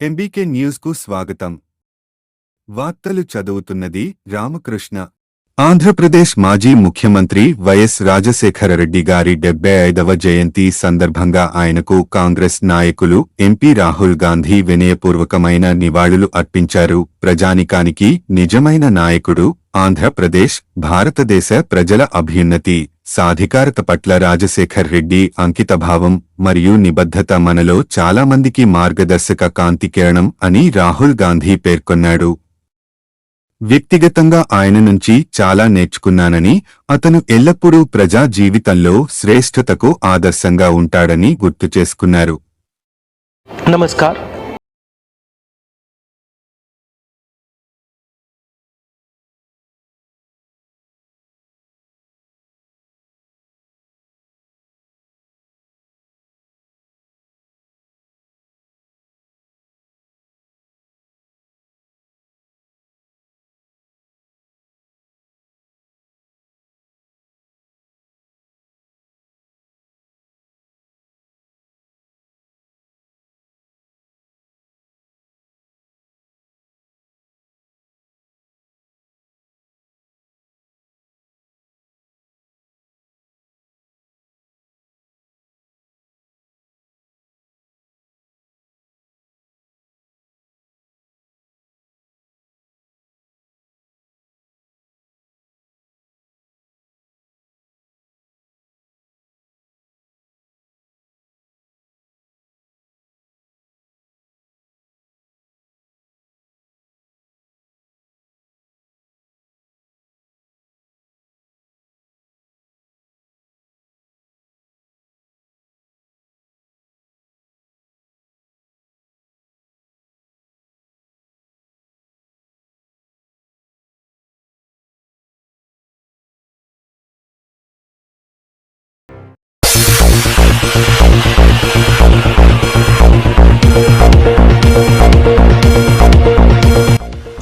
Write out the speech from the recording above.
MBK న్యూస్కు స్వాగతం. వార్తలు చదువుతున్నది రామకృష్ణ. ఆంధ్రప్రదేశ్ మాజీ ముఖ్యమంత్రి వైఎస్ రాజశేఖరరెడ్డి గారి డెబ్బై ఐదవ జయంతి సందర్భంగా ఆయనకు కాంగ్రెస్ నాయకులు ఎంపీ రాహుల్ గాంధీ వినయపూర్వకమైన నివాళులు అర్పించారు. ప్రజానికానికి నిజమైన నాయకుడు ఆంధ్రప్రదేశ్ భారతదేశ ప్రజల అభ్యున్నతి. సాధికారత పట్ల రాజశేఖర్ రెడ్డి అంకితభావం మరియు నిబద్ధత మనలో చాలామందికి మార్గదర్శక కాంతి కిరణం అని రాహుల్ గాంధీ పేర్కొన్నాడు. వ్యక్తిగతంగా ఆయన నుంచి చాలా నేర్చుకున్నానని అతను ఎల్లప్పుడూ ప్రజా జీవితంలో శ్రేష్ఠతకు ఆదర్శంగా ఉంటాడని గుర్తు చేసుకున్నారు. నమస్కార్.